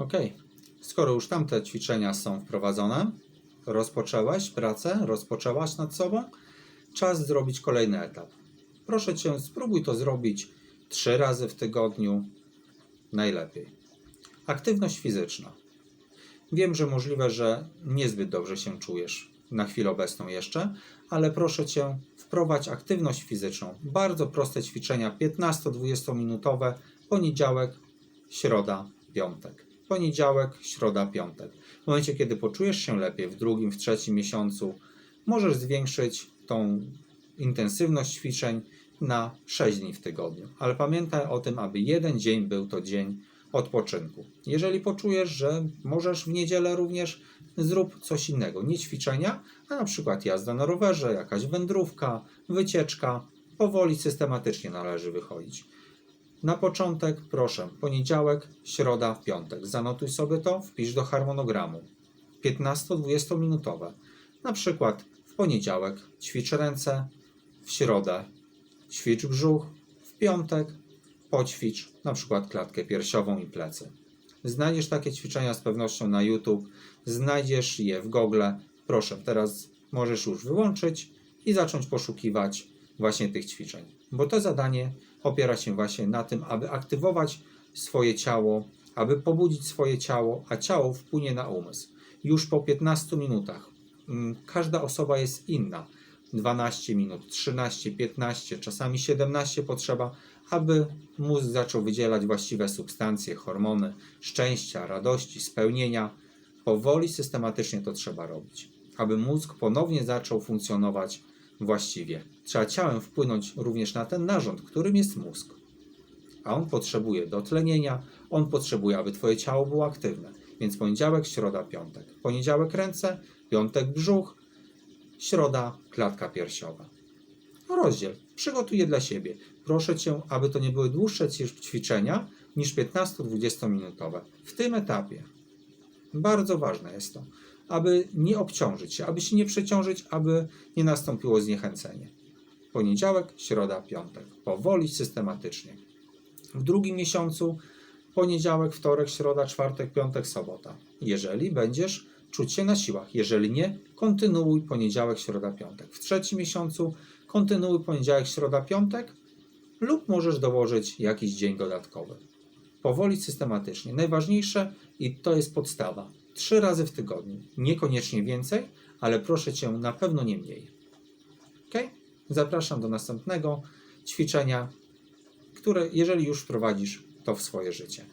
Ok, skoro już tamte ćwiczenia są wprowadzone, rozpoczęłaś pracę, rozpoczęłaś nad sobą, czas zrobić kolejny etap. Proszę Cię, spróbuj to zrobić trzy razy w tygodniu, najlepiej. Aktywność fizyczna. Wiem, że możliwe, że niezbyt dobrze się czujesz na chwilę obecną jeszcze, ale proszę Cię, wprowadź aktywność fizyczną. Bardzo proste ćwiczenia, 15-20 minutowe, poniedziałek, środa, piątek. Poniedziałek, środa, piątek. W momencie, kiedy poczujesz się lepiej w drugim, w trzecim miesiącu, możesz zwiększyć tą intensywność ćwiczeń na 6 dni w tygodniu. Ale pamiętaj o tym, aby jeden dzień był to dzień odpoczynku. Jeżeli poczujesz, że możesz w niedzielę również, zrób coś innego. Nie ćwiczenia, a na przykład jazda na rowerze, jakaś wędrówka, wycieczka. Powoli, systematycznie należy wychodzić. Na początek, proszę, poniedziałek, środa, piątek. Zanotuj sobie to, wpisz do harmonogramu. 15-20 minutowe. Na przykład w poniedziałek ćwicz ręce, w środę ćwicz brzuch, w piątek poćwicz na przykład klatkę piersiową i plecy. Znajdziesz takie ćwiczenia z pewnością na YouTube, znajdziesz je w Google. Proszę, teraz możesz już wyłączyć i zacząć poszukiwać właśnie tych ćwiczeń, bo to zadanie opiera się właśnie na tym, aby aktywować swoje ciało, aby pobudzić swoje ciało, a ciało wpłynie na umysł. Już po 15 minutach. mm, Każda osoba jest inna. 12 minut, 13, 15, czasami 17 potrzeba, aby mózg zaczął wydzielać właściwe substancje, hormony szczęścia, radości, spełnienia. Powoli, systematycznie to trzeba robić, aby mózg ponownie zaczął funkcjonować właściwie. Trzeba ciałem wpłynąć również na ten narząd, którym jest mózg. A on potrzebuje dotlenienia, on potrzebuje, aby Twoje ciało było aktywne. Więc poniedziałek, środa, piątek. Poniedziałek ręce, piątek brzuch, środa klatka piersiowa. Rozdziel. Przygotuj je dla siebie. Proszę Cię, aby to nie były dłuższe ćwi- ćwiczenia niż 15-20 minutowe. W tym etapie. Bardzo ważne jest to, aby nie obciążyć się, aby się nie przeciążyć, aby nie nastąpiło zniechęcenie. Poniedziałek, środa, piątek. Powoli, systematycznie. W drugim miesiącu poniedziałek, wtorek, środa, czwartek, piątek, sobota. Jeżeli będziesz czuć się na siłach, jeżeli nie, kontynuuj poniedziałek, środa, piątek. W trzecim miesiącu kontynuuj poniedziałek, środa, piątek lub możesz dołożyć jakiś dzień dodatkowy. Powoli, systematycznie. Najważniejsze i to jest podstawa. Trzy razy w tygodniu. Niekoniecznie więcej, ale proszę Cię na pewno nie mniej. Ok? Zapraszam do następnego ćwiczenia, które jeżeli już wprowadzisz to w swoje życie.